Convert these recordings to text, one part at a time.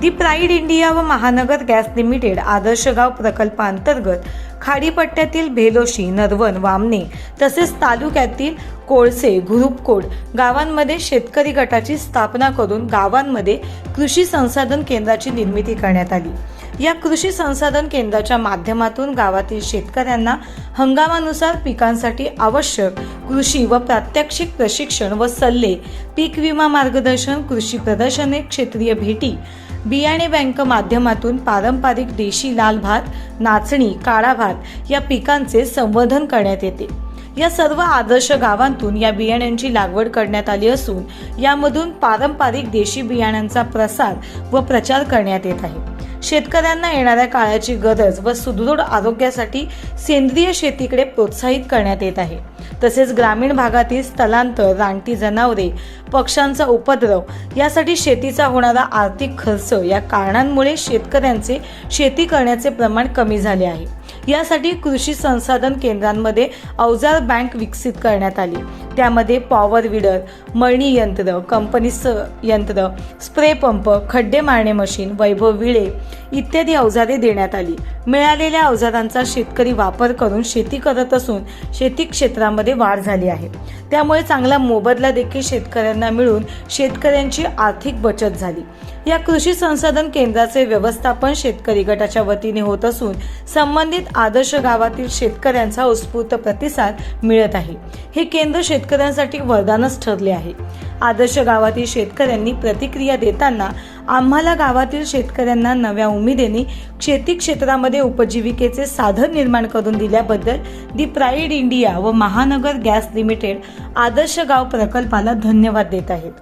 दी pride India व महानगर gas limited आदर्शगाव प्रकल्पांतर्गत खाडीपट्ट्यातील भेलोशी नरवण वामने तसेच तालुक्यातील कोळसे घुरुपकोड गावांमध्ये शेतकरी गटाची स्थापना करून गावांमध्ये कृषी संसाधन केंद्राची निर्मिती करण्यात आली. या कृषी संसाधन केंद्राच्या माध्यमातून गावातील शेतकऱ्यांना हंगामानुसार पिकांसाठी आवश्यक कृषी व प्रात्यक्षिक प्रशिक्षण व सल्ले पीक विमा मार्गदर्शन कृषी प्रदर्शने क्षेत्रीय भेटी बियाणे बँक माध्यमातून पारंपरिक देशी लाल भात नाचणी काळा भात या पिकांचे संवर्धन करण्यात येते. या सर्व आदर्श गावांतून या बियाण्यांची लागवड करण्यात आली असून यामधून पारंपरिक देशी बियाण्यांचा प्रसार व प्रचार करण्यात येत आहे. शेतकऱ्यांना येणाऱ्या काळाची गरज व सुदृढ आरोग्यासाठी सेंद्रिय शेतीकडे प्रोत्साहित करण्यात येत आहे. तसेच ग्रामीण भागातील स्थलांतर रानटी जनावरे पक्ष्यांचा उपद्रव यासाठी शेतीचा होणारा आर्थिक खर्च या कारणांमुळे शेतकऱ्यांचे शेती करण्याचे प्रमाण कमी झाले आहे. यासाठी कृषी संसाधन केंद्रांमध्ये अवजार बँक विकसित करण्यात आली. त्यामध्ये पॉवर विडर मळणी यंत्र कंपनीस यंत्र स्प्रे पंप खड्डे मारणे मशीन वैभव विळे इत्यादी अवजारे देण्यात आली. मिळालेल्या अवजारांचा शेतकरी वापर करून शेती करत असून शेती क्षेत्रामध्ये वाढ झाली आहे. त्यामुळे चांगला मोबदला देखील शेतकऱ्यांना मिळून शेतकऱ्यांची आर्थिक बचत झाली. या कृषी संसाधन केंद्राचे व्यवस्थापन शेतकरी गटाच्या वतीने होत असून संबंधित आदर्श गावातील शेतकऱ्यांचा उत्स्फूर्त प्रतिसाद मिळत आहे. हे केंद्र शेतकऱ्यांसाठी वरदानच ठरले आहे. आदर्श गावातील शेतकऱ्यांनी प्रतिक्रिया देताना आम्हाला गावातील शेतकऱ्यांना नव्या उमेदीने शेती क्षेत्रामध्ये उपजीविकेचे साधन निर्माण करून दिल्याबद्दल दी प्राईड इंडिया व महानगर गॅस लिमिटेड आदर्श गाव प्रकल्पाला धन्यवाद देत आहेत.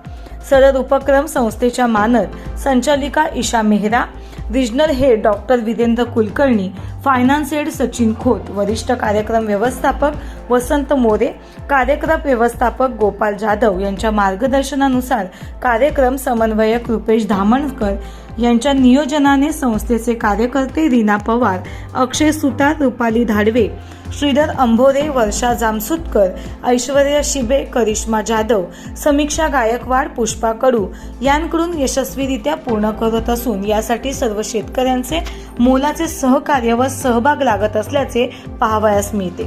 सदर उपक्रम संस्थेच्या मानद संचालिका Isha Mehra regional head doctor Virendra Kulkarni finance head Sachin Khot वरिष्ठ कार्यक्रम व्यवस्थापक वसंत मोरे कार्यक्रम व्यवस्थापक गोपाल जाधव यांच्या मार्गदर्शनानुसार कार्यक्रम समन्वयक रुपेश धामणकर यांच्या नियोजनाने संस्थेचे कार्यकर्ते रीना पवार अक्षय सुतार रुपाली धाडवे श्रीधर अंभोरे वर्षा जामसुतकर ऐश्वर्या शिबे करिश्मा जाधव समीक्षा गायकवाड पुष्पा कडू यांकडून यशस्वीरित्या पूर्ण करत असून यासाठी सर्व शेतकऱ्यांचे मोलाचे सहकार्य व सहभाग लागत असल्याचे पाहावयास मिळते.